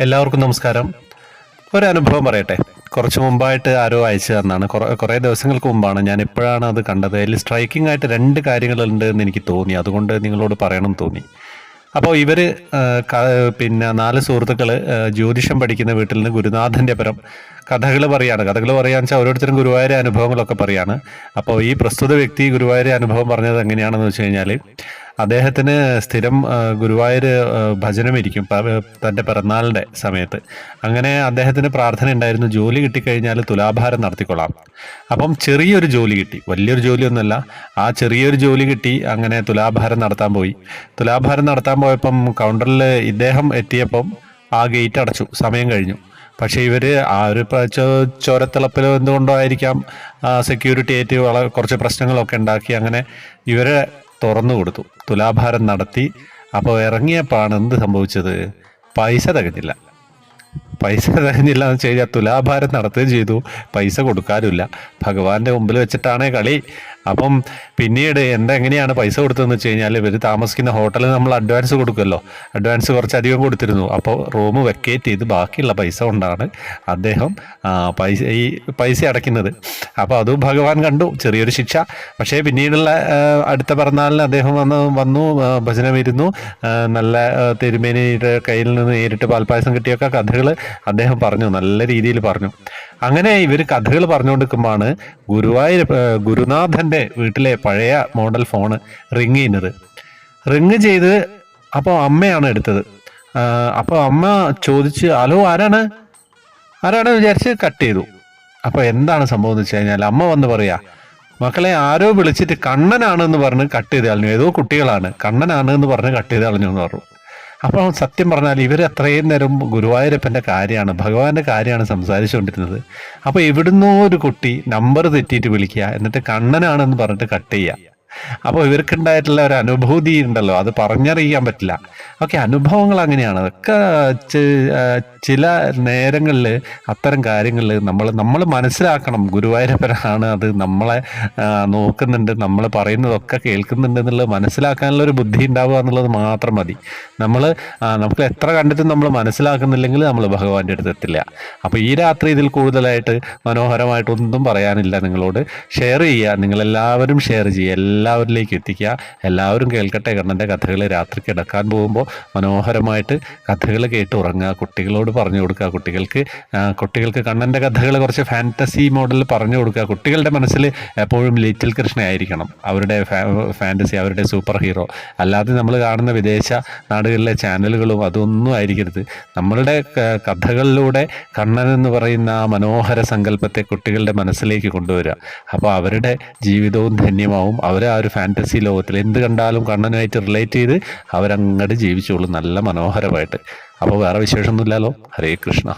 എല്ലാവർക്കും നമസ്കാരം. ഒരു അനുഭവം പറയട്ടെ. കുറച്ച് മുമ്പായിട്ട് ആരോ അയച്ചു തന്നാണ്. കുറേ ദിവസങ്ങൾക്ക് മുമ്പാണ് ഞാൻ ഇപ്പോഴാണ് അത് കണ്ടത്. അതിൽ സ്ട്രൈക്കിംഗ് ആയിട്ട് രണ്ട് കാര്യങ്ങളുണ്ട് എന്ന് എനിക്ക് തോന്നി. അതുകൊണ്ട് നിങ്ങളോട് പറയണം തോന്നി. അപ്പോൾ ഇവർ പിന്നെ നാല് സുഹൃത്തുക്കൾ ജ്യോതിഷം പഠിക്കുന്ന വീട്ടിൽ നിന്ന് ഗുരുനാഥന്റെ പരം കഥകൾ പറയാണ്. കഥകൾ പറയാന്ന് വെച്ചാൽ ഓരോരുത്തരും ഗുരുവായൂർ അനുഭവങ്ങളൊക്കെ പറയാണ്. അപ്പോൾ ഈ പ്രസ്തുത വ്യക്തി ഗുരുവായൂർ അനുഭവം പറഞ്ഞത് എങ്ങനെയാണെന്ന് വെച്ച് കഴിഞ്ഞാൽ അദ്ദേഹത്തിന് സ്ഥിരം ഗുരുവായൂർ ഭജനം ഭജനമിരിക്കും തന്റെ പിറന്നാളിന്റെ സമയത്ത്. അങ്ങനെ അദ്ദേഹത്തിന് പ്രാർത്ഥന ഉണ്ടായിരുന്നു. ജോലി കിട്ടിക്കഴിഞ്ഞാൽ തുലാഭാരം നടത്തിക്കൊള്ളാം. അപ്പം ചെറിയൊരു ജോലി കിട്ടി. വലിയൊരു ജോലിയൊന്നുമല്ല. ആ ചെറിയൊരു ജോലി കിട്ടി. അങ്ങനെ തുലാഭാരം നടത്താൻ പോയി. തുലാഭാരം നടത്താൻ പോയപ്പം കൗണ്ടറിൽ ഇദ്ദേഹം എത്തിയപ്പം ആ ഗേറ്റ് അടച്ചു. സമയം കഴിഞ്ഞു. പക്ഷേ ഇവർ ആ ഒരു ചോരത്തിളപ്പിലോ എന്തുകൊണ്ടോ ആയിരിക്കാം സെക്യൂരിറ്റി ആയിട്ട് കുറച്ച് പ്രശ്നങ്ങളൊക്കെ ഉണ്ടാക്കി. അങ്ങനെ ഇവരെ തുറന്നു കൊടുത്തു. തുലാഭാരം നടത്തി. അപ്പോൾ ഇറങ്ങിയപ്പോഴാണ് എന്ത് സംഭവിച്ചത്? പൈസ തികഞ്ഞില്ല. പൈസ തരുന്നില്ല എന്ന് കഴിഞ്ഞാൽ തുലാഭാരം നടത്തുകയും ചെയ്തു. പൈസ കൊടുക്കാറില്ല ഭഗവാന്റെ മുമ്പിൽ വെച്ചിട്ടാണേ കളി. അപ്പം പിന്നീട് എന്താ എങ്ങനെയാണ് പൈസ കൊടുത്തതെന്ന് വെച്ച് കഴിഞ്ഞാൽ ഇവർ താമസിക്കുന്ന ഹോട്ടലിൽ നമ്മൾ അഡ്വാൻസ് കൊടുക്കുമല്ലോ. അഡ്വാൻസ് കുറച്ചധികം കൊടുത്തിരുന്നു. അപ്പോൾ റൂം വെക്കേറ്റ് ചെയ്ത് ബാക്കിയുള്ള പൈസ കൊണ്ടാണ് അദ്ദേഹം പൈസ ഈ പൈസ അടയ്ക്കുന്നത്. അപ്പോൾ അതും ഭഗവാൻ കണ്ടു. ചെറിയൊരു ശിക്ഷ. പക്ഷേ പിന്നീടുള്ള അടുത്ത പിറന്നാളിന് അദ്ദേഹം വന്ന് വന്നു ഭജന ഭജനം ഇരുന്നു നല്ല തിരുമേനിയുടെ കയ്യിൽ നിന്ന് നേരിട്ട് പാൽപ്പായസം കിട്ടിയൊക്കെ കഥകൾ അദ്ദേഹം പറഞ്ഞു നല്ല രീതിയിൽ പറഞ്ഞു. അങ്ങനെ ഇവർ കഥകൾ പറഞ്ഞുകൊണ്ടിരിക്കുമ്പോഴാണ് ഗുരുവായൂർ ഗുരുനാഥന്റെ വീട്ടിലെ പഴയ മോഡൽ ഫോണ് റിങ് ചെയ്യുന്നത്. റിങ് ചെയ്ത് അപ്പോൾ അമ്മയാണ് എടുത്തത്. അപ്പോൾ അമ്മ ചോദിച്ച് ഹലോ ആരാണ്? ആരാണ് വിചാരിച്ച് കട്ട് ചെയ്തു. അപ്പോൾ എന്താണ് സംഭവം എന്ന് വെച്ച് കഴിഞ്ഞാൽ അമ്മ വന്ന് പറയാ മക്കളെ ആരോ വിളിച്ചിട്ട് കണ്ണനാണ് എന്ന് പറഞ്ഞ് കട്ട് ചെയ്ത് കളഞ്ഞു ഏതോ കുട്ടികളാണ്. കണ്ണനാണ് എന്ന് പറഞ്ഞ് കട്ട് ചെയ്ത് കളഞ്ഞു എന്ന് പറഞ്ഞു. അപ്പോൾ സത്യം പറഞ്ഞാൽ ഇവർ അത്രയും നേരം ഗുരുവായൂരപ്പന്റെ കാര്യമാണ് ഭഗവാന്റെ കാര്യമാണ് സംസാരിച്ചുകൊണ്ടിരുന്നത്. അപ്പോൾ എവിടുന്നോ ഒരു കുട്ടി നമ്പർ തെറ്റിയിട്ട് വിളിക്കുക എന്നിട്ട് കണ്ണനാണെന്ന് പറഞ്ഞിട്ട് കട്ട് ചെയ്യുക. അപ്പോൾ ഇവർക്കുണ്ടായിട്ടുള്ള ഒരു അനുഭൂതി ഉണ്ടല്ലോ അത് പറഞ്ഞറിയിക്കാൻ പറ്റില്ല. ഓക്കെ അനുഭവങ്ങൾ അങ്ങനെയാണ്. അതൊക്കെ ചില നേരങ്ങളിൽ അത്തരം കാര്യങ്ങളിൽ നമ്മൾ നമ്മൾ മനസ്സിലാക്കണം ഗുരുവായൂരപ്പനാണ് അത് നമ്മളെ നോക്കുന്നുണ്ട് നമ്മൾ പറയുന്നതൊക്കെ കേൾക്കുന്നുണ്ട് എന്നുള്ളത് മനസ്സിലാക്കാനുള്ള ഒരു ബുദ്ധി ഉണ്ടാവുക എന്നുള്ളത് മാത്രം മതി. നമ്മൾ നമുക്ക് എത്ര കണ്ടിട്ടും നമ്മൾ മനസ്സിലാക്കുന്നില്ലെങ്കിൽ നമ്മൾ ഭഗവാന്റെ അടുത്ത് എത്തില്ല. അപ്പോൾ ഈ രാത്രി ഇതിൽ കൂടുതലായിട്ട് മനോഹരമായിട്ടൊന്നും പറയാനില്ല നിങ്ങളോട്. ഷെയർ ചെയ്യുക നിങ്ങളെല്ലാവരും ഷെയർ ചെയ്യുക എല്ലാവരിലേക്കും എത്തിക്കുക. എല്ലാവരും കേൾക്കട്ടെ കണ്ണന്റെ കഥകൾ രാത്രി കിടക്കാൻ പോകുമ്പോൾ മനോഹരമായിട്ട് കഥകൾ കേട്ട് ഉറങ്ങുക കുട്ടികളോട് പറഞ്ഞു കൊടുക്കുക കുട്ടികൾക്ക്. കുട്ടികൾക്ക് കണ്ണന്റെ കഥകൾ കുറച്ച് ഫാന്റസി മോഡലിൽ പറഞ്ഞു കൊടുക്കുക. കുട്ടികളുടെ മനസ്സിൽ എപ്പോഴും ലിറ്റിൽ കൃഷ്ണ ആയിരിക്കണം. അവരുടെ ഫാന്റസി അവരുടെ സൂപ്പർ ഹീറോ അല്ലാതെ നമ്മൾ കാണുന്ന വിദേശ നാടുകളിലെ ചാനലുകളും അതൊന്നും ആയിരിക്കരുത്. നമ്മളുടെ കഥകളിലൂടെ കണ്ണൻ എന്ന് പറയുന്ന ആ മനോഹര സങ്കല്പത്തെ കുട്ടികളുടെ മനസ്സിലേക്ക് കൊണ്ടുവരിക. അപ്പോൾ അവരുടെ ജീവിതവും ധന്യമാവും. അവർ ആ ഒരു ഫാന്റസി ലോകത്തിൽ എന്ത് കണ്ടാലും കണ്ണനുമായിട്ട് റിലേറ്റ് ചെയ്ത് അവരങ്ങോട്ട് ജീവിച്ചോളും. നല്ല മനോഹരമായിട്ട്. അപ്പോൾ വേറെ വിശേഷമൊന്നുമില്ലല്ലോ. ഹരേ കൃഷ്ണ.